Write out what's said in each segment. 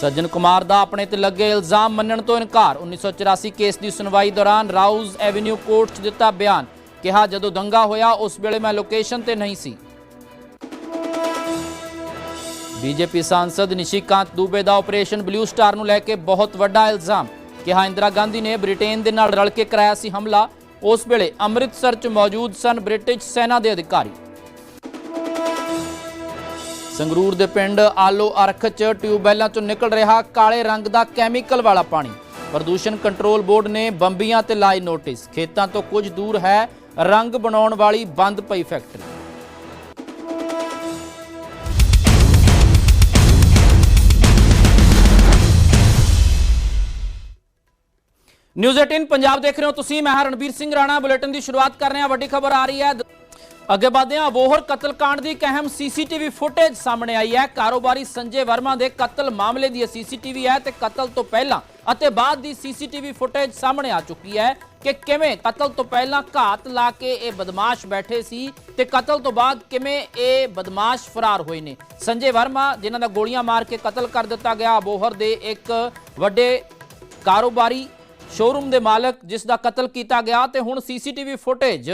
ਸੱਜਣ ਕੁਮਾਰ ਦਾ ਆਪਣੇ ਤੇ ਲੱਗੇ ਇਲਜ਼ਾਮ ਮੰਨਣ ਤੋਂ ਇਨਕਾਰ। 1984 ਕੇਸ ਦੀ ਸੁਣਵਾਈ ਦੌਰਾਨ ਰਾਊਜ਼ ਐਵੇਨਿਊ ਕੋਰਟ 'ਚ ਦਿੱਤਾ ਬਿਆਨ। ਕਿਹਾ, ਜਦੋਂ ਦੰਗਾ ਹੋਇਆ, ਉਸ ਵੇਲੇ ਮੈਂ ਲੋਕੇਸ਼ਨ ਤੇ ਨਹੀਂ ਸੀ। ਬੀਜੇਪੀ ਸਾਂਸਦ ਨਿਸ਼ੀਕਾਂਤ ਦੂਬੇ ਦਾ ਆਪਰੇਸ਼ਨ ਬਲੂ ਸਟਾਰ ਨੂੰ ਲੈ ਕੇ ਬਹੁਤ ਵੱਡਾ ਇਲਜ਼ਾਮ। ਕਿਹਾ, ਇੰਦਰਾ ਗਾਂਧੀ ਨੇ ਬ੍ਰਿਟੇਨ ਦੇ ਨਾਲ ਰਲ ਕੇ ਕਰਾਇਆ ਸੀ ਹਮਲਾ। ਉਸ ਵੇਲੇ ਅੰਮ੍ਰਿਤਸਰ 'ਚ ਮੌਜੂਦ ਸਨ ਬ੍ਰਿਟਿਸ਼ ਸੈਨਾ ਦੇ ਅਧਿਕਾਰੀ। ਸੰਗਰੂਰ ਦੇ ਪਿੰਡ ਆਲੋ ਅਰਖ 'ਚ ਟਿਊਬਵੈਲਾਂ 'ਚੋਂ ਨਿਕਲ ਰਿਹਾ ਕਾਲੇ ਰੰਗ ਦਾ ਕੈਮੀਕਲ ਵਾਲਾ ਪਾਣੀ। ਪ੍ਰਦੂਸ਼ਣ ਕੰਟਰੋਲ ਬੋਰਡ ਨੇ ਬੰਬੀਆਂ ਤੇ ਲਾਈ ਨੋਟਿਸ। ਖੇਤਾਂ ਤੋਂ ਕੁਝ ਦੂਰ ਹੈ, ਰੰਗ ਬਣਾਉਣ ਵਾਲੀ ਬੰਦ ਪਈ ਫੈਕਟਰੀ। ਨਿਊਜ਼ 18 ਪੰਜਾਬ ਦੇਖ ਰਹੇ ਹੋ ਤੁਸੀਂ। ਮੈਂ ਰਣਬੀਰ ਸਿੰਘ ਰਾਣਾ। ਬੁਲੇਟਿਨ ਦੀ ਸ਼ੁਰੂਆਤ ਕਰ ਰਹੇ ਹਾਂ। ਵੱਡੀ ਖਬਰ ਆ ਰਹੀ ਹੈ। ਅੱਗੇ ਵਧਦੇ ਹਾਂ ਅਬੋਹਰ ਕਤਲकांड ਦੀ ਇੱਕ ਅਹਿਮ ਸੀਸੀਟੀਵੀ ਫੁਟੇਜ ਸਾਹਮਣੇ ਆਈ ਹੈ। ਕਾਰੋਬਾਰੀ ਸੰਜੇ ਵਰਮਾ ਦੇ ਕਤਲ ਮਾਮਲੇ ਦੀ ਸੀਸੀਟੀਵੀ ਹੈ ਤੇ ਕਤਲ ਤੋਂ ਪਹਿਲਾਂ ਅਤੇ ਬਾਅਦ ਦੀ ਸੀਸੀਟੀਵੀ ਫੁਟੇਜ ਸਾਹਮਣੇ ਆ ਚੁੱਕੀ ਹੈ ਕਿ ਕਿਵੇਂ ਕਤਲ ਤੋਂ ਪਹਿਲਾਂ ਘਾਤ ਲਾ ਕੇ ਇਹ ਬਦਮਾਸ਼ ਬੈਠੇ ਸੀ ਤੇ ਕਤਲ ਤੋਂ ਬਾਅਦ ਕਿਵੇਂ ਇਹ ਬਦਮਾਸ਼ ਫਰਾਰ ਹੋਏ ਨੇ। ਸੰਜੇ ਵਰਮਾ, ਜਿਨ੍ਹਾਂ ਦਾ ਗੋਲੀਆਂ ਮਾਰ ਕੇ ਕਤਲ ਕਰ ਦਿੱਤਾ ਗਿਆ ਅਬੋਹਰ ਦੇ ਇੱਕ ਵੱਡੇ ਕਾਰੋਬਾਰੀ ਸ਼ੋਰੂਮ ਦੇ ਮਾਲਕ, ਜਿਸ ਦਾ ਕਤਲ ਕੀਤਾ ਗਿਆ ਤੇ ਹੁਣ ਸੀਸੀਟੀਵੀ ਫੁਟੇਜ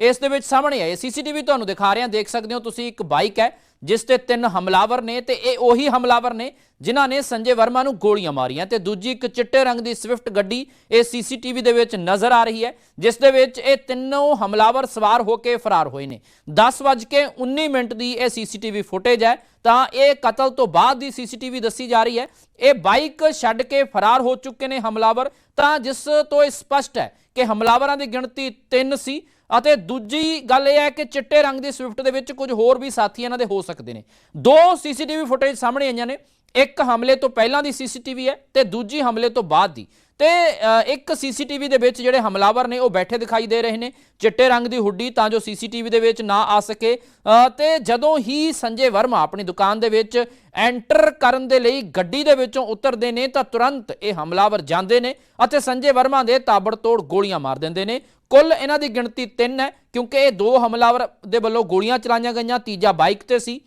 ਇਸ ਦੇ ਵਿੱਚ ਸਾਹਮਣੇ ਆਈ ਸੀਸੀਟੀਵੀ ਤੁਹਾਨੂੰ ਦਿਖਾ ਰਹੇ ਹਾਂ। ਦੇਖ ਸਕਦੇ ਹੋ ਤੁਸੀਂ ਇੱਕ ਬਾਈਕ ਹੈ, ਜਿਸ ਤੇ ਤਿੰਨ ਹਮਲਾਵਰ ਨੇ ਤੇ ਇਹ ਉਹੀ ਹਮਲਾਵਰ ਨੇ ਜਿਨ੍ਹਾਂ ਨੇ ਸੰਜੇ ਵਰਮਾ ਨੂੰ ਗੋਲੀਆਂ ਮਾਰੀਆਂ। ਤੇ ਦੂਜੀ ਇੱਕ ਚਿੱਟੇ ਰੰਗ ਦੀ ਸਵਿਫਟ ਗੱਡੀ ਇਹ ਸੀਸੀਟੀਵੀ ਦੇ ਵਿੱਚ ਨਜ਼ਰ ਆ ਰਹੀ ਹੈ, ਜਿਸ ਦੇ ਵਿੱਚ ਇਹ ਤਿੰਨੋਂ ਹਮਲਾਵਰ ਸਵਾਰ ਹੋ ਕੇ ਫਰਾਰ ਹੋਏ ਨੇ। 10:19 ਮਿੰਟ ਦੀ ਇਹ ਸੀਸੀਟੀਵੀ ਫੁਟੇਜ ਹੈ। ਤਾਂ ਇਹ ਕਤਲ ਤੋਂ ਬਾਅਦ ਦੀ ਸੀਸੀਟੀਵੀ ਦੱਸੀ ਜਾ ਰਹੀ ਹੈ। ਇਹ ਬਾਈਕ ਛੱਡ ਕੇ ਫਰਾਰ ਹੋ ਚੁੱਕੇ ਨੇ ਹਮਲਾਵਰ। ਤਾਂ ਜਿਸ ਤੋਂ ਇਹ ਸਪਸ਼ਟ ਹੈ ਕਿ ਹਮਲਾਵਰਾਂ ਦੀ ਗਿਣਤੀ 3 ਸੀ ਅਤੇ ਦੂਜੀ ਗੱਲ ਇਹ ਹੈ ਕਿ ਚਿੱਟੇ ਰੰਗ ਦੀ ਸਵਿਫਟ ਦੇ ਵਿੱਚ ਕੁਝ ਹੋਰ ਵੀ ਸਾਥੀ ਇਹਨਾਂ ਦੇ ਹੋ ਸਕਦੇ ਨੇ। ਦੋ ਸੀਸੀਟੀਵੀ ਫੁਟੇਜ ਸਾਹਮਣੇ ਆਈਆਂ ਨੇ ਇੱਕ ਹਮਲੇ ਤੋਂ ਪਹਿਲਾਂ ਦੀ ਸੀਸੀਟੀਵੀ ਹੈ ਤੇ ਦੂਜੀ ਹਮਲੇ ਤੋਂ ਬਾਅਦ ਦੀ। ਤੇ ਅ, ਇੱਕ ਸੀਸੀਟੀਵੀ ਦੇ ਵਿੱਚ ਜਿਹੜੇ ਹਮਲਾਵਰ ਨੇ ਉਹ ਬੈਠੇ ਦਿਖਾਈ ਦੇ ਰਹੇ ਨੇ ਚਿੱਟੇ ਰੰਗ ਦੀ ਹੁੱਡੀ ਤਾਂ ਜੋ ਸੀਸੀਟੀਵੀ ਦੇ ਵਿੱਚ ਨਾ ਆ ਸਕੇ। ਅ, ਤੇ ਜਦੋਂ ਹੀ ਸੰਜੇ ਵਰਮਾ ਆਪਣੀ ਦੁਕਾਨ ਦੇ ਵਿੱਚ ਐਂਟਰ ਕਰਨ ਦੇ ਲਈ ਗੱਡੀ ਦੇ ਵਿੱਚੋਂ ਉਤਰਦੇ ਨੇ ਤਾਂ ਤੁਰੰਤ ਇਹ ਹਮਲਾਵਰ ਜਾਂਦੇ ਨੇ ਅਤੇ ਸੰਜੇ ਵਰਮਾ ਦੇ ਤਾਬੜਤੋੜ ਗੋਲੀਆਂ ਮਾਰ ਦਿੰਦੇ ਨੇ। ਕੁੱਲ ਇਹਨਾਂ ਦੀ ਗਿਣਤੀ 3 ਹੈ, ਕਿਉਂਕਿ ਇਹ ਦੋ ਹਮਲਾਵਰ ਦੇ ਵੱਲੋਂ ਗੋਲੀਆਂ ਚਲਾਈਆਂ ਗਈਆਂ, ਤੀਜਾ ਬਾਈਕ ਤੇ ਸੀ।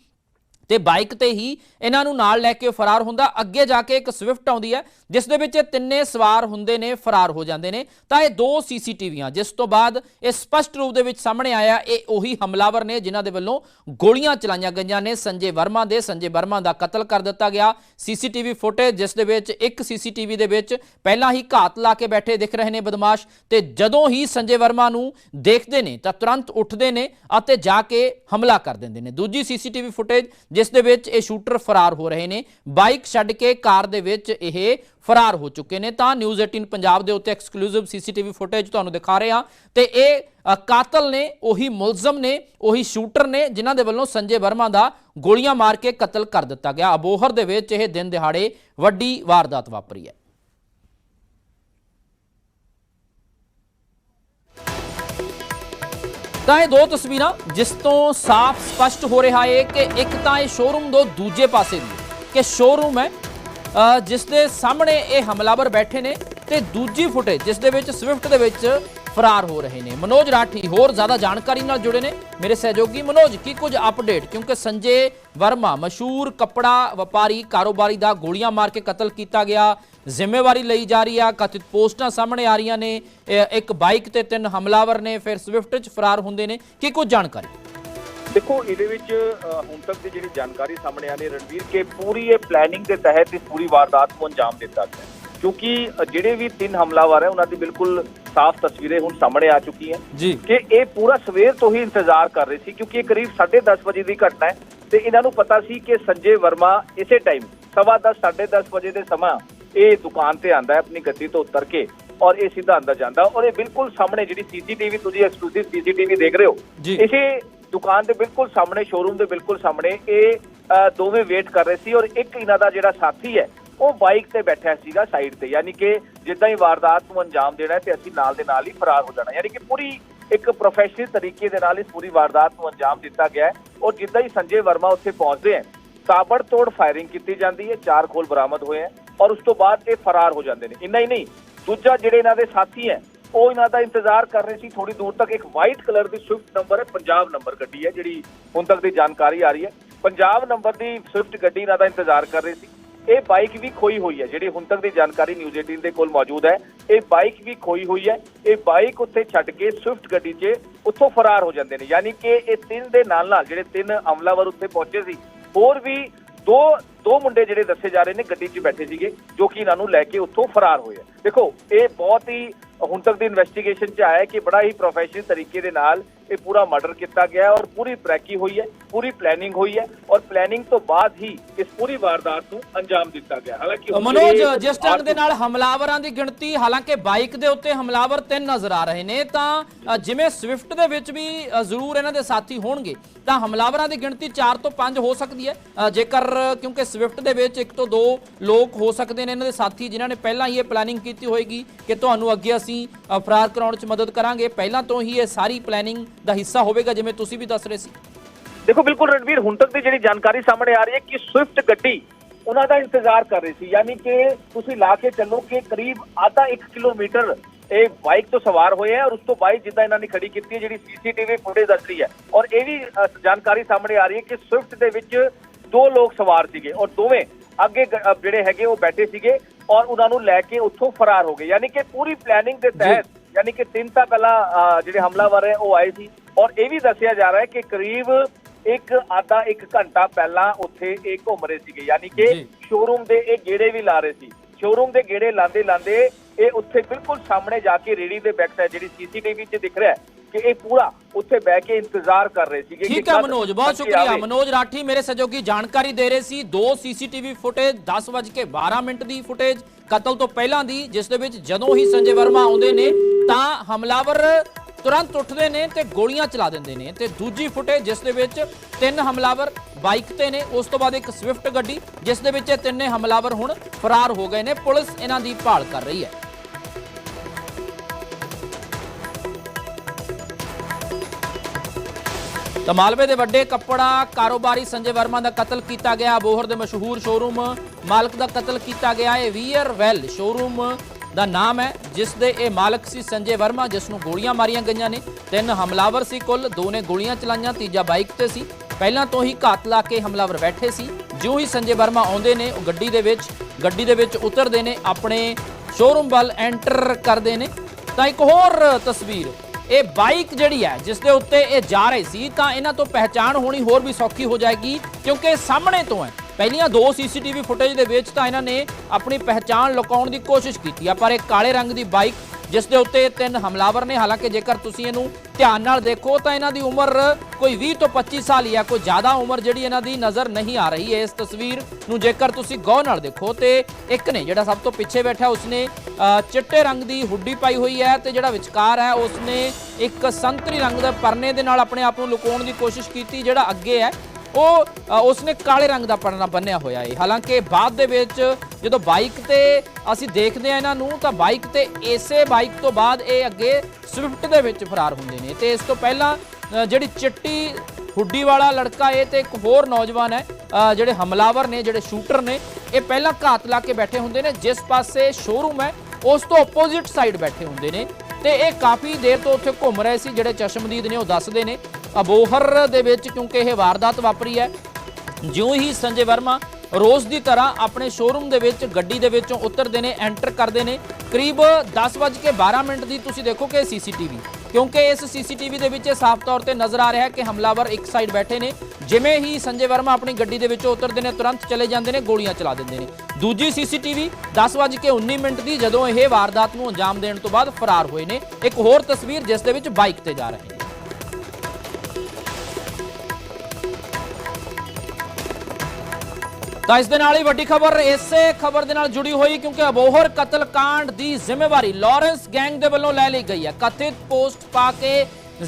ਤੇ ਬਾਈਕ ਤੇ ਹੀ ਇਹਨਾਂ ਨੂੰ ਨਾਲ ਲੈ ਕੇ ਫਰਾਰ ਹੁੰਦਾ। ਅੱਗੇ ਜਾ ਕੇ ਇੱਕ ਸਵਿਫਟ ਆਉਂਦੀ ਹੈ, ਜਿਸ ਦੇ ਵਿੱਚ ਇਹ ਤਿੰਨੇ ਸਵਾਰ ਹੁੰਦੇ ਨੇ, ਫਰਾਰ ਹੋ ਜਾਂਦੇ ਨੇ। ਤਾਂ ਇਹ ਦੋ ਸੀਸੀਟੀਵੀਆਂ, ਜਿਸ ਤੋਂ ਬਾਅਦ ਇਹ ਸਪਸ਼ਟ ਰੂਪ ਦੇ ਵਿੱਚ ਸਾਹਮਣੇ ਆਇਆ, ਇਹ ਉਹੀ ਹਮਲਾਵਰ ਨੇ, ਜਿਨ੍ਹਾਂ ਦੇ ਵੱਲੋਂ ਗੋਲੀਆਂ ਚਲਾਈਆਂ ਗਈਆਂ ਨੇ। ਸੰਜੇ ਵਰਮਾ ਦੇ, ਸੰਜੇ ਵਰਮਾ ਦਾ ਕਤਲ ਕਰ ਦਿੱਤਾ ਗਿਆ। ਸੀਸੀਟੀਵੀ ਫੁਟੇਜ, ਜਿਸ ਦੇ ਵਿੱਚ ਇੱਕ ਸੀਸੀਟੀਵੀ ਦੇ ਵਿੱਚ ਪਹਿਲਾਂ ਹੀ ਘਾਤ ਲਾ ਕੇ ਬੈਠੇ ਦਿਖ ਰਹੇ ਨੇ ਬਦਮਾਸ਼। ਤੇ ਜਦੋਂ ਹੀ ਸੰਜੇ ਵਰਮਾ ਨੂੰ ਦੇਖਦੇ ਨੇ, ਤਾਂ ਤੁਰੰਤ ਉੱਠਦੇ ਨੇ ਅਤੇ ਜਾ ਕੇ ਹਮਲਾ ਕਰ ਦਿੰਦੇ ਨੇ। ਦੂਜੀ ਸੀਸੀਟੀਵੀ ਫੁਟੇਜ ਜਿਸ ਦੇ ਵਿੱਚ ਇਹ ਸ਼ੂਟਰ ਫਰਾਰ ਹੋ ਰਹੇ ਨੇ, ਬਾਈਕ ਛੱਡ ਕੇ ਕਾਰ ਦੇ ਵਿੱਚ ਇਹ ਫਰਾਰ ਹੋ ਚੁੱਕੇ ਨੇ। ਤਾਂ ਨਿਊਜ਼ 18 ਪੰਜਾਬ ਦੇ ਉੱਤੇ ਐਕਸਕਲੂਸਿਵ ਸੀਸੀਟੀਵੀ ਫੁਟੇਜ ਤੁਹਾਨੂੰ ਦਿਖਾ ਰਹੇ ਹਾਂ ਤੇ ਇਹ ਕਾਤਲ ਨੇ, ਉਹੀ ਮੁਲਜ਼ਮ ਨੇ, ਉਹੀ ਸ਼ੂਟਰ ਨੇ, ਜਿਨ੍ਹਾਂ ਦੇ ਵੱਲੋਂ ਸੰਜੇ ਵਰਮਾ ਦਾ ਗੋਲੀਆਂ ਮਾਰ ਕੇ ਕਤਲ ਕਰ ਦਿੱਤਾ ਗਿਆ। ਅਬੋਹਰ ਦੇ ਵਿੱਚ ਇਹ ਦਿਨ ਦਿਹਾੜੇ ਵੱਡੀ ਵਾਰਦਾਤ ਵਾਪਰੀ ਹੈ। ਤਾਂ ਇਹ ਦੋ ਤਸਵੀਰਾਂ ਜਿਸ ਤੋਂ ਸਾਫ਼ ਸਪਸ਼ਟ ਹੋ ਰਿਹਾ ਹੈ ਕਿ ਇੱਕ ਤਾਂ ਇਹ ਸ਼ੋਰੂਮ ਦੋ ਦੂਜੇ ਪਾਸੇ ਦੀ ਹੈ ਕਿ ਸ਼ੋਰੂਮ ਹੈ ਅ, ਜਿਸ ਦੇ ਸਾਹਮਣੇ ਇਹ ਹਮਲਾਵਰ ਬੈਠੇ ਨੇ ਤੇ ਦੂਜੀ ਫੁਟੇਜ ਜਿਸ ਦੇ ਵਿੱਚ ਸਵਿਫਟ ਦੇ ਵਿੱਚ ਫਰਾਰ ਹੋ ਰਹੇ ਨੇ। ਮਨੋਜ ਰਾਠੀ ਹੋਰ ਜ਼ਿਆਦਾ ਜਾਣਕਾਰੀ ਨਾਲ ਜੁੜੇ ਨੇ ਮੇਰੇ ਸਹਿਯੋਗੀ ਮਨੋਜ ਕੀ ਕੁਝ ਅਪਡੇਟ ਕਿਉਂਕਿ ਸੰਜੇ ਵਰਮਾ ਮਸ਼ਹੂਰ ਕੱਪੜਾ ਵਪਾਰੀ ਕਾਰੋਬਾਰੀ ਦਾ ਗੋਲੀਆਂ ਮਾਰ ਕੇ ਕਤਲ ਕੀਤਾ ਗਿਆ ਜ਼ਿੰਮੇਵਾਰੀ ਲਈ ਜਾ ਰਹੀ ਆ ਕਥਿਤ ਪੋਸਟਾਂ ਸਾਹਮਣੇ ਆ ਰਹੀਆਂ ਨੇ ਇੱਕ ਬਾਈਕ ਤੇ ਤਿੰਨ ਹਮਲਾਵਰ ਨੇ ਫਿਰ ਸਵਿਫਟ 'ਚ ਫਰਾਰ ਹੁੰਦੇ ਨੇ ਕੀ ਕੁਝ ਜਾਣਕਾਰੀ? ਦੇਖੋ ਇਹਦੇ ਵਿੱਚ ਹੁਣ ਤੱਕ ਦੀ ਜਿਹੜੀ ਜਾਣਕਾਰੀ ਸਾਹਮਣੇ ਆਣੀ ਰਣਵੀਰ ਕੇ ਪੂਰੀ ਇਹ ਪਲੈਨਿੰਗ ਦੇ ਤਹਿਤ ਇਸ ਪੂਰੀ ਵਾਰਦਾਤ ਨੂੰ ਅੰਜਾਮ ਦਿੱਤਾ ਗਿਆ ਕਿਉਂਕਿ ਜਿਹੜੇ ਵੀ ਤਿੰਨ ਹਮਲਾਵਰ ਹੈ ਉਹਨਾਂ ਦੀ ਬਿਲਕੁਲ ਸਾਫ਼ ਤਸਵੀਰਾਂ ਹੁਣ ਸਾਹਮਣੇ ਆ ਚੁੱਕੀਆਂ ਜੀ। ਕਿ ਇਹ ਪੂਰਾ ਸਵੇਰ ਤੋਂ ਹੀ ਇੰਤਜ਼ਾਰ ਕਰ ਰਹੇ ਸੀ ਕਿਉਂਕਿ ਇਹ ਕਰੀਬ 10:30 ਵਜੇ ਦੀ ਘਟਨਾ ਹੈ। ਤੇ ਇਹਨਾਂ ਨੂੰ ਪਤਾ ਸੀ ਕਿ ਸੰਜੇ ਵਰਮਾ ਇਸੇ ਟਾਈਮ ਸਵਾ ਦਸ, ਸਾਢੇ 10:30 ਵਜੇ ਦੇ ਸਮਾਂ ਇਹ ਦੁਕਾਨ ਤੇ ਆਂਦਾ ਹੈ ਆਪਣੀ ਗੱਡੀ ਤੋਂ ਉਤਰ ਕੇ ਔਰ ਇਹ ਸਿੱਧਾ ਅੰਦਰ ਜਾਂਦਾ। ਔਰ ਇਹ ਬਿਲਕੁਲ ਸਾਹਮਣੇ ਜਿਹੜੀ ਸੀਸੀਟੀਵੀ ਤੁਸੀਂ ਐਕਸਕਲੂਸਿਵ ਸੀਸੀਟੀਵੀ ਦੇਖ ਰਹੇ ਹੋ। ਇਸੇ ਦੁਕਾਨ ਦੇ ਬਿਲਕੁਲ ਸਾਹਮਣੇ ਸ਼ੋਰੂਮ ਦੇ ਬਿਲਕੁਲ ਸਾਹਮਣੇ ਇਹ ਦੋਵੇਂ ਵੇਟ ਕਰ ਰਹੇ ਸੀ ਔਰ ਇੱਕ ਇਹਨਾਂ ਦਾ ਜਿਹੜਾ ਸਾਥੀ ਹੈ ਉਹ ਬਾਈਕ ਤੇ ਬੈਠਾ ਸੀਗਾ ਸਾਈਡ ਤੇ। ਯਾਨੀ ਕਿ ਜਿੱਦਾਂ ਹੀ ਵਾਰਦਾਤ ਨੂੰ ਅੰਜਾਮ ਦੇਣਾ ਤੇ ਅਸੀਂ ਨਾਲ ਦੇ ਨਾਲ ਹੀ ਫਰਾਰ ਹੋ ਜਾਣਾ ਯਾਨੀ ਕਿ ਪੂਰੀ ਇੱਕ ਪ੍ਰੋਫੈਸ਼ਨਲ ਤਰੀਕੇ ਦੇ ਨਾਲ ਇਸ ਪੂਰੀ ਵਾਰਦਾਤ ਨੂੰ ਅੰਜਾਮ ਦਿੱਤਾ ਗਿਆ ਔਰ ਜਿੱਦਾਂ ਹੀ ਸੰਜੇ ਵਰਮਾ ਉੱਥੇ ਪਹੁੰਚਦੇ ਹੈ ਤਾਬੜਤੋੜ ਫਾਇਰਿੰਗ ਕੀਤੀ ਜਾਂਦੀ ਹੈ ਚਾਰ ਖੋਲ ਬਰਾਮਦ ਹੋਏ ਹੈ। ਔਰ ਉਸ ਤੋਂ ਬਾਅਦ ਇਹ ਫਰਾਰ ਹੋ ਜਾਂਦੇ ਨੇ। ਇੰਨਾ ਹੀ ਨਹੀਂ, ਦੂਜਾ ਜਿਹੜੇ ਇਹਨਾਂ ਦੇ ਸਾਥੀ ਹੈ, ਉਹ ਇਹਨਾਂ ਦਾ ਇੰਤਜ਼ਾਰ ਕਰ ਰਹੇ ਸੀ ਥੋੜੀ ਦੂਰ ਤੱਕ ਇੱਕ ਵਾਈਟ ਕਲਰ ਦੀ ਸਵਿਫਟ ਨੰਬਰ ਹੈ, ਪੰਜਾਬ ਨੰਬਰ ਗੱਡੀ ਹੈ, ਜਿਹੜੀ ਹੁਣ ਤੱਕ ਦੀ ਜਾਣਕਾਰੀ ਆ ਰਹੀ ਹੈ। ਪੰਜਾਬ ਨੰਬਰ ਦੀ ਸਵਿਫਟ ਗੱਡੀ ਇਹਨਾਂ ਦਾ ਇੰਤਜ਼ਾਰ ਕਰ ਰਹੀ ਸੀ। ਇਹ ਬਾਈਕ ਵੀ ਖੋਈ ਹੋਈ ਹੈ, ਜਿਹੜੀ ਹੁਣ ਤੱਕ ਦੀ ਜਾਣਕਾਰੀ ਨਿਊਜ਼ 18 ਦੇ ਕੋਲ ਮੌਜੂਦ ਹੈ, ਇਹ ਬਾਈਕ ਵੀ ਖੋਈ ਹੋਈ ਹੈ। ਇਹ ਬਾਈਕ ਉੱਥੇ ਛੱਡ ਕੇ ਸਵਿਫਟ ਗੱਡੀ 'ਚ ਉੱਥੋਂ ਫਰਾਰ ਹੋ ਜਾਂਦੇ ਨੇ। ਯਾਨੀ ਕਿ ਇਹ ਤਿੰਨ ਦੇ ਨਾਲ ਨਾਲ ਜਿਹੜੇ ਤਿੰਨ ਅਮਲਾਵਰ ਉੱਥੇ ਪਹੁੰਚੇ ਸੀ, ਹੋਰ ਵੀ ਦੋ ਦੋ ਮੁੰਡੇ ਜਿਹੜੇ ਦੱਸੇ ਜਾ ਰਹੇ ਨੇ ਗੱਡੀ 'ਚ ਬੈਠੇ ਸੀਗੇ, ਜੋ ਕਿ ਇਹਨਾਂ ਨੂੰ ਲੈ ਕੇ ਉੱਥੋਂ ਫਰਾਰ ਹੋਏ ਆ। ਦੇਖੋ, ਇਹ ਬਹੁਤ ਹੀ ਹੁਣ ਤੱਕ ਦੀ ਇਨਵੈਸਟੀਗੇਸ਼ਨ 'ਚ ਆਇਆ ਕਿ ਬੜਾ ਹੀ ਪ੍ਰੋਫੈਸ਼ਨਲ ਤਰੀਕੇ ਦੇ ਨਾਲ ਇਹ ਪੂਰਾ ਮਰਡਰ ਕੀਤਾ ਗਿਆ ਔਰ ਪੂਰੀ ਬ੍ਰੈਕੀ ਹੋਈ ਹੈ ਪੂਰੀ ਪਲੈਨਿੰਗ ਹੋਈ ਹੈ ਔਰ ਪਲੈਨਿੰਗ ਤੋਂ ਬਾਅਦ ਹੀ ਇਸ ਪੂਰੀ ਵਾਰਦਾਤ ਨੂੰ ਅੰਜਾਮ ਦਿੱਤਾ ਗਿਆ। ਹਾਲਾਂਕਿ ਮਨੋਜ ਜਿਸ ਢੰਗ ਦੇ ਨਾਲ ਹਮਲਾਵਰਾਂ ਦੀ ਗਿਣਤੀ ਹਾਲਾਂਕਿ ਬਾਈਕ ਦੇ ਉੱਤੇ ਹਮਲਾਵਰ ਤਿੰਨ ਨਜ਼ਰ ਆ ਰਹੇ ਨੇ ਤਾਂ ਜਿਵੇਂ ਸਵਿਫਟ ਦੇ ਵਿੱਚ ਵੀ ਜ਼ਰੂਰ ਇਹਨਾਂ ਦੇ ਸਾਥੀ ਹੋਣਗੇ ਤਾਂ ਹਮਲਾਵਰਾਂ ਦੀ ਗਿਣਤੀ 4 ਤੋਂ 5 ਹੋ ਸਕਦੀ ਹੈ। ਜੇਕਰ ਕਿਉਂਕਿ ਸਵਿਫਟ ਦੇ ਵਿੱਚ ਇੱਕ ਤੋਂ ਦੋ ਲੋਕ ਹੋ ਸਕਦੇ ਨੇ ਇਹਨਾਂ ਦੇ ਸਾਥੀ ਜਿਨ੍ਹਾਂ ਨੇ ਪਹਿਲਾਂ ਹੀ ਇਹ ਪਲੈਨਿੰਗ ਕੀਤੀ ਹੋਏਗੀ ਕਿ ਤੁਹਾਨੂੰ ਅੱਗੇ ਅਸੀਂ ਫਰਾਰ ਕਰਾਉਣ 'ਚ ਮਦਦ ਕਰਾਂਗੇ, ਪਹਿਲਾਂ ਤੋਂ ਹੀ ਇਹ ਸਾਰੀ ਪਲੈਨਿੰਗ ਦਾ ਹਿੱਸਾ ਹੋਵੇਗਾ, ਜਿਵੇਂ ਤੁਸੀਂ ਵੀ ਦੱਸ ਰਹੇ ਸੀ। ਦੇਖੋ, ਬਿਲਕੁਲ ਰਣਵੀਰ, ਹੁਣ ਤੱਕ ਦੀ ਜਿਹੜੀ ਜਾਣਕਾਰੀ ਸਾਹਮਣੇ ਆ ਰਹੀ ਹੈ ਕਿ ਸਵਿਫਟ ਗੱਡੀ ਉਹਨਾਂ ਦਾ ਇੰਤਜ਼ਾਰ ਕਰ ਰਹੀ ਸੀ, ਯਾਨੀ ਕਿ ਤੁਸੀਂ ਲਾ ਕੇ ਚੱਲੋ ਕਿ ਕਰੀਬ ਆਧਾ 1 ਕਿਲੋਮੀਟਰ ਇਹ ਬਾਈਕ ਤੋਂ ਸਵਾਰ ਹੋਏ ਹੈ ਔਰ ਉਸ ਤੋਂ ਬਾਅਦ ਜਿੱਦਾਂ ਇਹਨਾਂ ਨੇ ਖੜੀ ਕੀਤੀ ਹੈ, ਜਿਹੜੀ ਸੀਸੀਟੀਵੀ ਫੁਟੇਜ ਦੱਸ ਰਹੀ ਹੈ। ਔਰ ਇਹ ਵੀ ਜਾਣਕਾਰੀ ਸਾਹਮਣੇ ਆ ਰਹੀ ਹੈ ਕਿ ਸਵਿਫਟ ਦੇ ਵਿੱਚ ਦੋ ਲੋਕ ਸਵਾਰ ਸੀਗੇ ਔਰ ਦੋਵੇਂ ਅੱਗੇ ਜਿਹੜੇ ਹੈਗੇ ਉਹ ਬੈਠੇ ਸੀਗੇ। ਔਰ ਉਹਨਾਂ ਨੂੰ ਲੈ ਕੇ ਉੱਥੋਂ ਫਰਾਰ ਹੋ ਗਏ। ਯਾਨੀ ਕਿ ਪੂਰੀ ਪਲੈਨਿੰਗ ਦੇ ਤਹਿਤ ਯਾਨੀ ਕਿ ਤਿੰਨ ਤਾਂ ਪਹਿਲਾਂ ਜਿਹੜੇ ਹਮਲਾਵਰ ਹੈ ਉਹ ਆਏ ਸੀ। ਔਰ ਇਹ ਵੀ ਦੱਸਿਆ ਜਾ ਰਿਹਾ ਹੈ ਕਿ ਕਰੀਬ ਇੱਕ ਆਧਾ ਇੱਕ ਘੰਟਾ ਪਹਿਲਾਂ ਉੱਥੇ ਇਹ ਘੁੰਮ ਰਹੇ ਸੀਗੇ। ਯਾਨੀ ਕਿ। ਸ਼ੋਰੂਮ ਦੇ ਇਹ ਗੇੜੇ ਵੀ ਲਾ ਰਹੇ ਸੀ। ਸ਼ੋਰੂਮ ਦੇ ਗੇੜੇ ਲਾਂਦੇ ਲਾਂਦੇ ਇਹ ਉੱਥੇ ਬਿਲਕੁਲ ਸਾਹਮਣੇ ਜਾ ਕੇ ਰੇੜੀ ਦੇ ਬੈਕ ਸਾਈਡ ਜਿਹੜੀ ਸੀਸੀਟੀਵੀ 'ਚ ਦਿਖ ਰਿਹਾ ਹੈ ਕਿ ਇਹ ਪੂਰਾ ਉੱਥੇ ਬਹਿ ਕੇ ਇੰਤਜ਼ਾਰ ਕਰ ਰਹੇ ਸੀਗੇ ਕਿ ਠੀਕ ਹੈ ਮਨੋਜ ਬਹੁਤ ਸ਼ੁਕਰੀਆ। ਮਨੋਜ ਰਾਠੀ ਮੇਰੇ ਸਹਿਯੋਗੀ ਜਾਣਕਾਰੀ ਦੇ ਰਹੇ ਸੀ। ਦੋ ਸੀਸੀਟੀਵੀ ਫੁਟੇਜ 10:12 ਮਿੰਟ ਦੀ ਫੁਟੇਜ ਕਤਲ ਤੋਂ ਪਹਿਲਾਂ ਦੀ ਜਿਸ ਦੇ ਵਿੱਚ ਜਦੋਂ ਹੀ ਸੰਜੇ ਵਰਮਾ ਆਉਂਦੇ ਨੇ ਤਾਂ ਹਮਲਾਵਰ ਤੁਰੰਤ ਉੱਠਦੇ ਨੇ ਤੇ ਗੋਲੀਆਂ ਚਲਾ ਦਿੰਦੇ ਨੇ। ਤੇ ਦੂਜੀ ਫੁਟੇਜ ਜਿਸ ਦੇ ਵਿੱਚ ਤਿੰਨ ਹਮਲਾਵਰ ਬਾਈਕ ਤੇ ਨੇ ਉਸ ਤੋਂ ਬਾਅਦ ਇੱਕ ਸਵਿਫਟ ਗੱਡੀ ਜਿਸ ਦੇ ਵਿੱਚ ਇਹ ਤਿੰਨੇ ਹਮਲਾਵਰ ਹੁਣ ਫਰਾਰ ਹੋ ਗਏ ਨੇ। ਪੁਲਿਸ ਇਹਨਾਂ ਦੀ ਭਾਲ ਕਰ ਰਹੀ ਹੈ। ਤਾਂ ਮਾਲਵੇ ਦੇ ਵੱਡੇ ਕੱਪੜਾ ਕਾਰੋਬਾਰੀ ਸੰਜੇ ਵਰਮਾ ਦਾ ਕਤਲ ਕੀਤਾ ਗਿਆ। ਬੋਹਰ ਦੇ ਮਸ਼ਹੂਰ ਸ਼ੋਰੂਮ ਮਾਲਕ ਦਾ ਕਤਲ ਕੀਤਾ ਗਿਆ। ਇਹ ਵੀਅਰ ਵੈਲ ਸ਼ੋਰੂਮ ਦਾ ਨਾਮ ਹੈ, ਜਿਸ ਦੇ ਇਹ ਮਾਲਕ ਸੀ ਸੰਜੇ ਵਰਮਾ, ਜਿਸ ਨੂੰ ਗੋਲੀਆਂ ਮਾਰੀਆਂ ਗਈਆਂ ਨੇ। ਤਿੰਨ ਹਮਲਾਵਰ ਸੀ ਕੁੱਲ, ਦੋ ਨੇ ਗੋਲੀਆਂ ਚਲਾਈਆਂ, ਤੀਜਾ ਬਾਈਕ ਤੇ ਸੀ। ਪਹਿਲਾਂ ਤੋਂ ਹੀ ਘਾਤ ਲਾ ਕੇ ਹਮਲਾਵਰ ਬੈਠੇ ਸੀ। ਜਿਉਂ ਹੀ ਸੰਜੇ ਵਰਮਾ ਆਉਂਦੇ ਨੇ, ਉਹ ਗੱਡੀ ਦੇ ਵਿੱਚ, ਗੱਡੀ ਦੇ ਵਿੱਚ ਉਤਰਦੇ ਨੇ, ਆਪਣੇ ਸ਼ੋਰੂਮ ਵੱਲ ਐਂਟਰ ਕਰਦੇ ਨੇ। ਤਾਂ ਇੱਕ ਹੋਰ ਤਸਵੀਰ ਇਹ ਬਾਈਕ ਜਿਹੜੀ ਹੈ, ਜਿਸ ਦੇ ਉੱਤੇ ਇਹ ਜਾ ਰਹੇ ਸੀ, ਤਾਂ ਇਹਨਾਂ ਤੋਂ ਪਹਿਚਾਣ ਹੋਣੀ ਹੋਰ ਵੀ ਸੌਖੀ ਹੋ ਜਾਏਗੀ, ਕਿਉਂਕਿ ਸਾਹਮਣੇ ਤੋਂ ਹੈ। ਪਹਿਲੀਆਂ ਦੋ ਸੀਸੀਟੀਵੀ ਫੁਟੇਜ ਦੇ ਵਿੱਚ ਤਾਂ ਇਹਨਾਂ ਨੇ ਆਪਣੀ ਪਹਿਚਾਣ ਲੁਕਾਉਣ ਦੀ ਕੋਸ਼ਿਸ਼ ਕੀਤੀ ਆ, ਪਰ ਇਹ ਕਾਲੇ ਰੰਗ ਦੀ ਬਾਈਕ, ਜਿਸ ਦੇ ਉੱਤੇ ਤਿੰਨ ਹਮਲਾਵਰ ਨੇ, ਹਾਲਾਂਕਿ ਜੇਕਰ ਤੁਸੀਂ ਇਹਨੂੰ ਧਿਆਨ ਨਾਲ ਦੇਖੋ, ਤਾਂ ਇਹਨਾਂ ਦੀ ਉਮਰ ਕੋਈ 20 ਤੋਂ 25 ਸਾਲ ਹੀ ਆ, ਕੋਈ ਜ਼ਿਆਦਾ ਉਮਰ ਜਿਹੜੀ ਇਹਨਾਂ ਦੀ ਨਜ਼ਰ ਨਹੀਂ ਆ ਰਹੀ ਹੈ ਇਸ ਤਸਵੀਰ ਨੂੰ ਜੇਕਰ ਤੁਸੀਂ ਗੌਰ ਨਾਲ ਦੇਖੋ, ਤੇ ਇੱਕ ਨੇ ਜਿਹੜਾ ਸਭ ਤੋਂ ਪਿੱਛੇ ਬੈਠਾ, ਉਸਨੇ ਚਿੱਟੇ ਰੰਗ ਦੀ ਹੁੱਡੀ ਪਾਈ ਹੋਈ ਹੈ ਤੇ ਜਿਹੜਾ ਵਿਚਕਾਰ ਹੈ, ਉਸਨੇ ਇੱਕ ਸੰਤਰੀ ਰੰਗ ਦੇ ਪਰਨੇ ਦੇ ਨਾਲ ਆਪਣੇ ਆਪ ਨੂੰ ਲੁਕਾਉਣ ਦੀ ਕੋਸ਼ਿਸ਼ ਕੀਤੀ, ਜਿਹੜਾ ਅੱਗੇ ਹੈ, ਉਹ ਉਸਨੇ ਕਾਲੇ ਰੰਗ ਦਾ ਪਰਨਾ ਬੰਨਿਆ ਹੋਇਆ ਹੈ ਹਾਲਾਂਕਿ ਬਾਅਦ ਦੇ ਵਿੱਚ ਜਦੋਂ ਬਾਈਕ ਤੇ ਅਸੀਂ ਦੇਖਦੇ ਆ ਇਹਨਾਂ ਨੂੰ, ਤਾਂ ਬਾਈਕ ਤੇ ਇਸੇ ਬਾਈਕ ਤੋਂ ਬਾਅਦ ਇਹ ਅੱਗੇ ਸਵਿਫਟ ਦੇ ਵਿੱਚ ਫਰਾਰ ਹੁੰਦੇ ਨੇ। ਤੇ ਇਸ ਤੋਂ ਪਹਿਲਾਂ ਜਿਹੜੀ ਚਿੱਟੀ ਹੁੱਡੀ ਵਾਲਾ ਲੜਕਾ ਇਹ ਤੇ ਇੱਕ ਹੋਰ ਨੌਜਵਾਨ ਹੈ ਜਿਹੜੇ ਹਮਲਾਵਰ ਨੇ, ਜਿਹੜੇ ਸ਼ੂਟਰ ਨੇ, ਇਹ ਪਹਿਲਾਂ ਘਾਤ ਲਾ ਕੇ ਬੈਠੇ ਹੁੰਦੇ ਨੇ। ਜਿਸ ਪਾਸੇ ਸ਼ੋਰੂਮ ਹੈ ਉਸ ਤੋਂ ਆਪੋਜ਼ਿਟ ਸਾਈਡ ਬੈਠੇ ਹੁੰਦੇ ਨੇ ਤੇ ਇਹ ਕਾਫੀ ਦੇਰ ਤੋਂ ਉੱਥੇ ਘੁੰਮ ਰਹੇ ਸੀ, ਜਿਹੜੇ ਚਸ਼ਮਦੀਦ ਨੇ ਉਹ ਦੱਸਦੇ ਨੇ। ਅਬੋਹਰ ਦੇ ਵਿੱਚ ਕਿਉਂਕਿ ਇਹ ਵਾਰਦਾਤ ਵਾਪਰੀ ਹੈ, ਜਿਉਂ ਹੀ ਸੰਜੇ ਵਰਮਾ ਰੋਜ਼ ਦੀ ਤਰ੍ਹਾਂ ਆਪਣੇ ਸ਼ੋਰੂਮ ਦੇ ਵਿੱਚ, ਗੱਡੀ ਦੇ ਵਿੱਚੋਂ ਉਤਰਦੇ ਨੇ ਐਂਟਰ ਕਰਦੇ ਨੇ। ਕਰੀਬ 10:12 ਮਿੰਟ ਦੀ ਤੁਸੀਂ ਦੇਖੋ ਦੇਖੋਗੇ ਸੀਸੀਟੀਵੀ ਕਿਉਂਕਿ ਇਸ ਸੀਸੀਟੀਵੀ ਦੇ ਵਿੱਚ ਇਹ ਸਾਫ਼ ਤੌਰ ਤੇ ਨਜ਼ਰ ਆ ਰਿਹਾ ਹੈ ਕਿ ਹਮਲਾਵਰ ਇੱਕ ਸਾਈਡ ਬੈਠੇ ਨੇ। ਜਿਵੇਂ ਹੀ ਸੰਜੇ ਵਰਮਾ ਆਪਣੀ ਗੱਡੀ ਦੇ ਵਿੱਚੋਂ ਉਤਰਦੇ ਨੇ, ਤੁਰੰਤ ਚਲੇ ਜਾਂਦੇ ਨੇ, ਗੋਲੀਆਂ ਚਲਾ ਦਿੰਦੇ ਨੇ। ਦੂਜੀ ਸੀਸੀਟੀਵੀ 10:19 ਮਿੰਟ ਦੀ ਜਦੋਂ ਇਹ ਵਾਰਦਾਤ ਨੂੰ ਅੰਜਾਮ ਦੇਣ ਤੋਂ ਬਾਅਦ ਫਰਾਰ ਹੋਏ ਨੇ। ਇੱਕ ਹੋਰ ਤਸਵੀਰ ਜਿਸ ਦੇ ਵਿੱਚ ਬਾਈਕ ਤੇ ਜਾ ਰਹੇ ਨੇ। ਤਾਂ ਇਸ ਦੇ ਨਾਲ ਹੀ ਵੱਡੀ ਖਬਰ ਇਸੇ ਖਬਰ ਦੇ ਨਾਲ ਜੁੜੀ ਹੋਈ ਕਿਉਂਕਿ ਅਬੋਹਰ ਕਤਲ ਕਾਂਡ ਦੀ ਜ਼ਿੰਮੇਵਾਰੀ ਲਾਰੈਂਸ ਗੈਂਗ ਦੇ ਵੱਲੋਂ ਲੈ ਲਈ ਗਈ ਹੈ। ਕਥਿਤ ਪੋਸਟ ਪਾ ਕੇ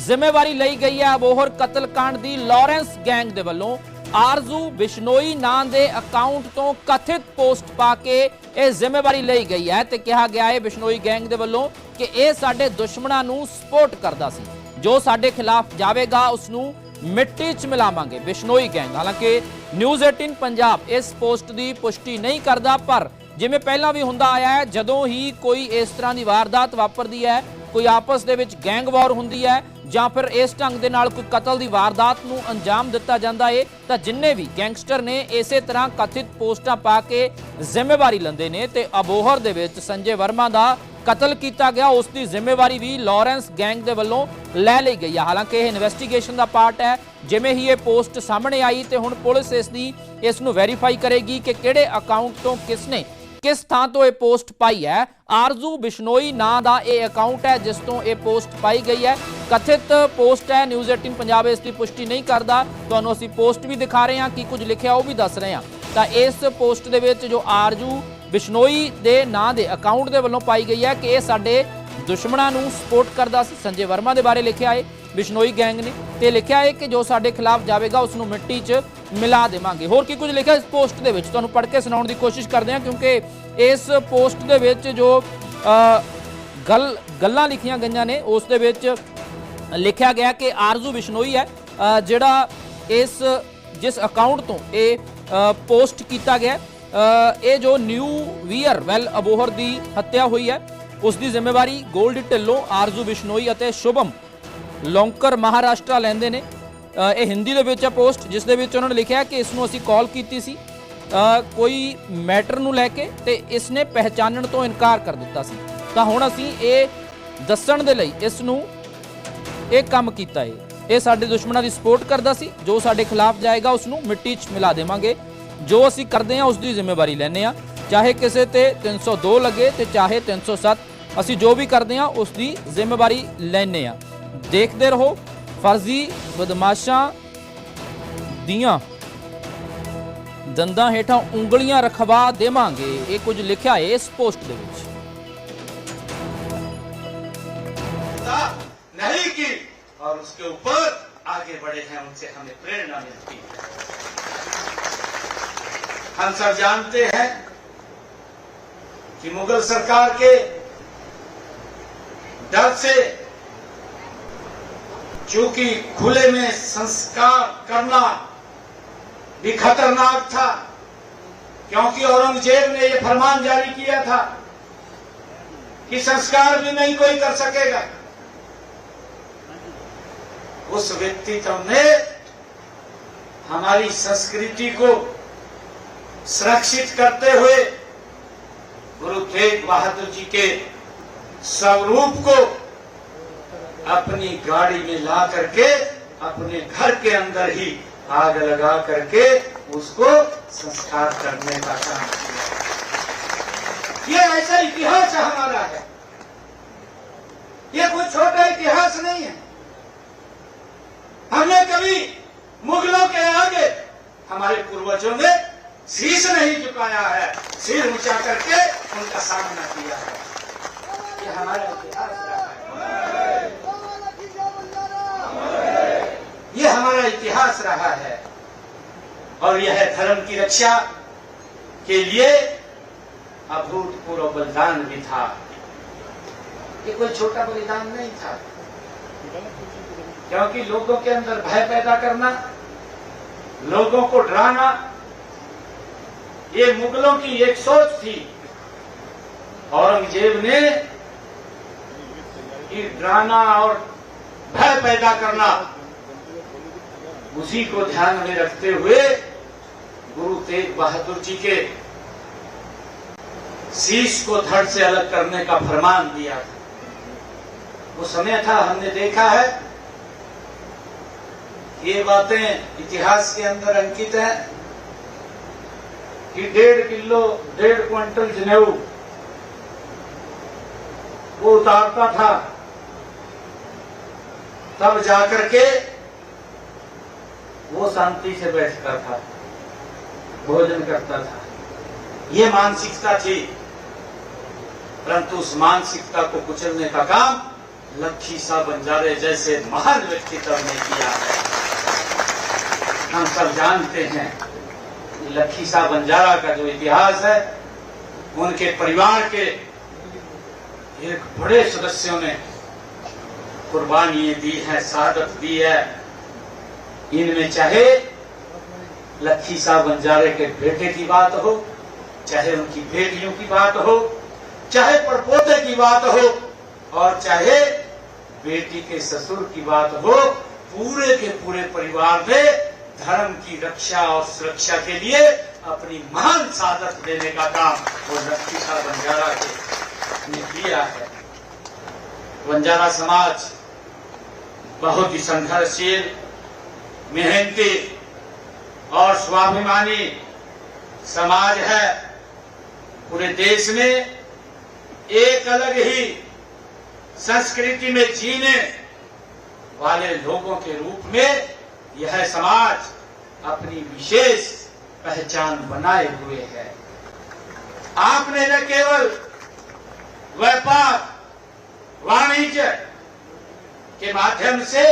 ਜ਼ਿੰਮੇਵਾਰੀ ਲਈ ਗਈ ਹੈ ਅਬੋਹਰ ਕਤਲ ਕਾਂਡ ਦੀ ਲਾਰੈਂਸ ਗੈਂਗ ਦੇ ਵੱਲੋਂ। ਆਰਜ਼ੂ ਬਿਸ਼ਨੋਈ ਨਾਂ ਦੇ ਅਕਾਊਂਟ ਤੋਂ ਕਥਿਤ ਪੋਸਟ ਪਾ ਕੇ ਇਹ ਜ਼ਿੰਮੇਵਾਰੀ ਲਈ ਗਈ ਹੈ ਤੇ ਕਿਹਾ ਗਿਆ ਹੈ ਬਿਸ਼ਨੋਈ ਗੈਂਗ ਦੇ ਵੱਲੋਂ ਕਿ ਇਹ ਸਾਡੇ ਦੁਸ਼ਮਣਾਂ ਨੂੰ ਸਪੋਰਟ ਕਰਦਾ ਸੀ। ਜੋ ਸਾਡੇ ਖਿਲਾਫ ਜਾਵੇਗਾ ਉਸ ਨੂੰ ਮਿੱਟੀ 'ਚ ਮਿਲਾਵਾਂਗੇ। ਬਿਸ਼ਨੋਈ ਗੈਂਗ। ਹਾਲਾਂਕਿ ਨਿਊਜ਼ 18 ਪੰਜਾਬ ਇਸ ਪੋਸਟ ਦੀ ਪੁਸ਼ਟੀ ਨਹੀਂ ਕਰਦਾ, ਪਰ ਜਿਵੇਂ ਪਹਿਲਾਂ ਵੀ ਹੁੰਦਾ ਆਇਆ ਹੈ, ਜਦੋਂ ਹੀ ਕੋਈ ਇਸ ਤਰ੍ਹਾਂ ਦੀ ਵਾਰਦਾਤ ਵਾਪਰਦੀ ਹੈ, ਕੋਈ ਆਪਸ ਦੇ ਵਿੱਚ ਗੈਂਗ ਵਾਰ ਹੁੰਦੀ ਹੈ ਜਾਂ ਫਿਰ ਇਸ ਢੰਗ ਦੇ ਨਾਲ ਕੋਈ ਕਤਲ ਦੀ ਵਾਰਦਾਤ ਨੂੰ ਅੰਜਾਮ ਦਿੱਤਾ ਜਾਂਦਾ ਏ, ਤਾਂ ਜਿੰਨੇ ਵੀ ਗੈਂਗਸਟਰ ਨੇ ਇਸੇ ਤਰ੍ਹਾਂ ਕਥਿਤ ਪੋਸਟਾਂ ਪਾ ਕੇ ਜ਼ਿੰਮੇਵਾਰੀ ਲੈਂਦੇ ਨੇ ਤੇ ਅਬੋਹਰ ਦੇ ਵਿੱਚ ਸੰਜੇ ਵਰਮਾ ਦਾ ਕਤਲ ਕੀਤਾ ਗਿਆ, ਉਸ ਦੀ ਜ਼ਿੰਮੇਵਾਰੀ ਵੀ ਲਾਰੈਂਸ ਗੈਂਗ ਦੇ ਵੱਲੋਂ ਲੈ ਲਈ ਗਈ ਹੈ ਹਾਲਾਂਕਿ ਇਹ ਇਨਵੈਸਟੀਗੇਸ਼ਨ ਦਾ ਪਾਰਟ ਹੈ, ਜਿਵੇਂ ਹੀ ਇਹ ਪੋਸਟ ਸਾਹਮਣੇ ਆਈ ਤੇ ਹੁਣ ਪੁਲਿਸ ਇਸ ਦੀ, ਇਸ ਨੂੰ ਵੈਰੀਫਾਈ ਕਰੇਗੀ ਕਿ ਕਿਹੜੇ ਅਕਾਊਂਟ ਤੋਂ ਕਿਸਨੇ ਕਿਸ ਥਾਂ ਤੋਂ ਇਹ ਪੋਸਟ ਪਾਈ ਹੈ। ਆਰਜ਼ੂ ਬਿਸ਼ਨੋਈ ਨਾਂ ਦਾ ਇਹ ਅਕਾਊਂਟ ਹੈ, ਜਿਸ ਤੋਂ ਇਹ ਪੋਸਟ ਪਾਈ ਗਈ ਹੈ। ਕਥਿਤ ਪੋਸਟ ਹੈ ਨਿਊਜ਼ 18 ਪੰਜਾਬ ਇਸ ਦੀ ਪੁਸ਼ਟੀ ਨਹੀਂ ਕਰਦਾ। ਤੁਹਾਨੂੰ ਅਸੀਂ ਪੋਸਟ ਵੀ ਦਿਖਾ ਰਹੇ ਹਾਂ, ਕੀ ਕੁਝ ਲਿਖਿਆ ਉਹ ਵੀ ਦੱਸ ਰਹੇ ਹਾਂ। ਤਾਂ ਇਸ ਪੋਸਟ ਦੇ ਵਿੱਚ ਜੋ ਆਰਜ਼ੂ ਬਿਸ਼ਨੋਈ ਦੇ ਨਾਂ ਦੇ ਅਕਾਊਂਟ ਦੇ ਵੱਲੋਂ ਪਾਈ ਗਈ ਹੈ ਕਿ ਇਹ ਸਾਡੇ ਦੁਸ਼ਮਣਾਂ ਨੂੰ ਸਪੋਰਟ ਕਰਦਾ ਸੀ। ਸੰਜੇ ਵਰਮਾ ਦੇ ਬਾਰੇ ਲਿਖਿਆ ਹੈ, ਬਿਸ਼ਨੋਈ ਗੈਂਗ ਨੇ। ਤੇ ਲਿਖਿਆ ਹੈ ਕਿ ਜੋ ਸਾਡੇ ਖਿਲਾਫ ਜਾਵੇਗਾ ਉਸ ਨੂੰ ਮਿੱਟੀ 'ਚ ਮਿਲਾ ਦੇਵਾਂਗੇ। ਹੋਰ ਕੀ ਕੁਝ ਲਿਖਿਆ ਇਸ ਪੋਸਟ ਦੇ ਵਿੱਚ? ਤੁਹਾਨੂੰ ਪੜ੍ਹ ਕੇ ਸੁਣਾਉਣ ਦੀ ਕੋਸ਼ਿਸ਼ ਕਰਦੇ ਹਾਂ, ਕਿਉਂਕਿ ਇਸ ਪੋਸਟ ਦੇ ਵਿੱਚ ਜੋ ਗੱਲ, ਗੱਲਾਂ ਲਿਖੀਆਂ ਗਈਆਂ ਨੇ, ਉਸ ਦੇ ਵਿੱਚ ਲਿਖਿਆ ਗਿਆ ਕਿ ਆਰਜ਼ੂ ਬਿਸ਼ਨੋਈ ਹੈ ਜਿਹੜਾ ਇਸ, ਜਿਸ ਅਕਾਊਂਟ ਤੋਂ ਇਹ ਪੋਸਟ ਕੀਤਾ ਗਿਆ ਇਹ ਜੋ ਨਿਊ ਵੀਅਰ ਵੈਲ ਅਬੋਹਰ ਦੀ ਹੱਤਿਆ ਹੋਈ ਹੈ, ਉਸ ਦੀ ਜ਼ਿੰਮੇਵਾਰੀ 골ਡ ਢਿੱਲੋਂ, ਆਰਜ਼ੂ ਬਿਸ਼ਨੋਈ ਅਤੇ ਸ਼ੁਭਮ ਲੌਂਕਰ ਮਹਾਰਾਸ਼ਟਰ ਲੈਂਦੇ ਨੇ। ਇਹ ਹਿੰਦੀ ਦੇ ਵਿੱਚ ਹੈ ਪੋਸਟ, ਜਿਸ ਦੇ ਵਿੱਚ ਉਹਨਾਂ ਨੇ ਲਿਖਿਆ ਕਿ ਇਸ ਨੂੰ ਅਸੀਂ ਕਾਲ ਕੀਤੀ ਸੀ। ਕੋਈ ਮੈਟਰ ਨੂੰ ਲੈ ਕੇ ਤੇ ਇਸ ਨੇ ਪਹਿਚਾਨਣ ਤੋਂ ਇਨਕਾਰ ਕਰ ਦਿੱਤਾ ਸੀ। ਤਾਂ ਹੁਣ ਅਸੀਂ ਇਹ ਦੱਸਣ ਦੇ ਲਈ ਇਸ ਨੂੰ ਇਹ ਕੰਮ ਕੀਤਾ ਹੈ ਇਹ ਸਾਡੇ ਦੁਸ਼ਮਣਾਂ ਦੀ ਸਪੋਰਟ ਕਰਦਾ ਸੀ, ਜੋ ਸਾਡੇ ਖਿਲਾਫ ਜਾਏਗਾ, ਉਸ ਨੂੰ ਮਿੱਟੀ 'ਚ ਮਿਲਾ ਦੇਵਾਂਗੇ। ਜੋ ਅਸੀਂ ਕਰਦੇ ਹਾਂ ਉਸ ਦੀ ਜ਼ਿੰਮੇਵਾਰੀ ਲੈਂਦੇ ਹਾਂ ਚਾਹੇ ਕਿਸੇ ਤੇ 302 ਲੱਗੇ ਤੇ ਚਾਹੇ 307 ਅਸੀਂ ਜੋ ਵੀ ਕਰਦੇ ਹਾਂ ਉਸ ਦੀ ਜ਼ਿੰਮੇਵਾਰੀ ਲੈਂਦੇ ਹਾਂ ਦੇਖਦੇ ਰਹੋ ਫਰਜ਼ੀ ਬਦਮਾਸ਼ਾਂ ਦੀਆਂ ਦੰਦਾਂ ਹੇਠਾਂ ਉਂਗਲੀਆਂ ਰਖਵਾ ਦੇਵਾਂਗੇ ਇਹ ਕੁਝ ਲਿਖਿਆ ਹੈ ਇਸ ਪੋਸਟ ਦੇ ਵਿੱਚ नहीं की और उसके ऊपर आगे बढ़े हैं उनसे हमें प्रेरणा मिलती है हम सब जानते हैं कि मुगल सरकार के डर से चूँकि खुले में संस्कार करना भी खतरनाक था, क्योंकि औरंगज़ेब ने यह फरमान जारी किया था कि संस्कार भी नहीं कोई कर सकेगा। उस व्यक्तित्व ने हमारी संस्कृति को सुरक्षित करते हुए गुरु तेग बहादुर जी के स्वरूप को अपनी गाड़ी में ला करके, अपने घर के अंदर ही आग लगा करके उसको संस्कार करने का काम किया। ये ऐसा इतिहास हमारा है। ये कोई छोटा इतिहास नहीं है। हमने कभी मुगलों के आगे, हमारे पूर्वजों ने शीश नहीं झुकाया है। सिर ऊँचा करके उनका सामना किया है। ये हमारा इतिहास रहा है। ये हमारा इतिहास रहा है। और यह धर्म की रक्षा के लिए अभूतपूर्व बलिदान भी था। ये कोई छोटा बलिदान नहीं था। क्योंकि लोगों के अंदर भय पैदा करना, लोगों को डराना ये मुगलों की एक सोच थी। औरंगज़ेब ने डराना और भय पैदा करना, उसी को ध्यान में रखते हुए गुरु तेग बहादुर जी के शीश को धड़ से अलग करने का फरमान दिया था। वो समय था, हमने देखा है, ये बातें इतिहास के अंदर अंकित है। कि डेढ़ किलो, डेढ़ क्विंटल जनेऊ। वो उतारता था। तब जाकर के वो शांति से बैठता था। भोजन करता था। ये मानसिकता थी। परंतु उस मानसिकता को कुचलने का काम लक्ष्मी शाह बंजारे जैसे महान व्यक्तित्व ने किया है। हम सब जानते हैं। लक्ष्मी शाह बंजारा का जो इतिहास है, उनके परिवार के एक बड़े सदस्यों ने कुर्बानियाँ दी है शहादत दी है। इनमें चाहे लखी शाह बंजारे के बेटे की बात हो, चाहे उनकी बेटियों की बात हो, चाहे परपोते की बात हो, और चाहे बेटी के ससुर की बात हो, पूरे के पूरे परिवार ने धर्म की रक्षा और सुरक्षा के लिए अपनी महान सादत देने का काम वो लक्ष्मीसा बंजारा के ने किया है। बंजारा समाज बहुत ही संघर्षशील, मेहनती और स्वाभिमानी समाज है। पूरे देश में एक अलग ही संस्कृति में जीने वाले लोगों के रूप में यह समाज अपनी विशेष पहचान बनाए हुए है। आपने न केवल व्यापार, वाणिज्य के माध्यम से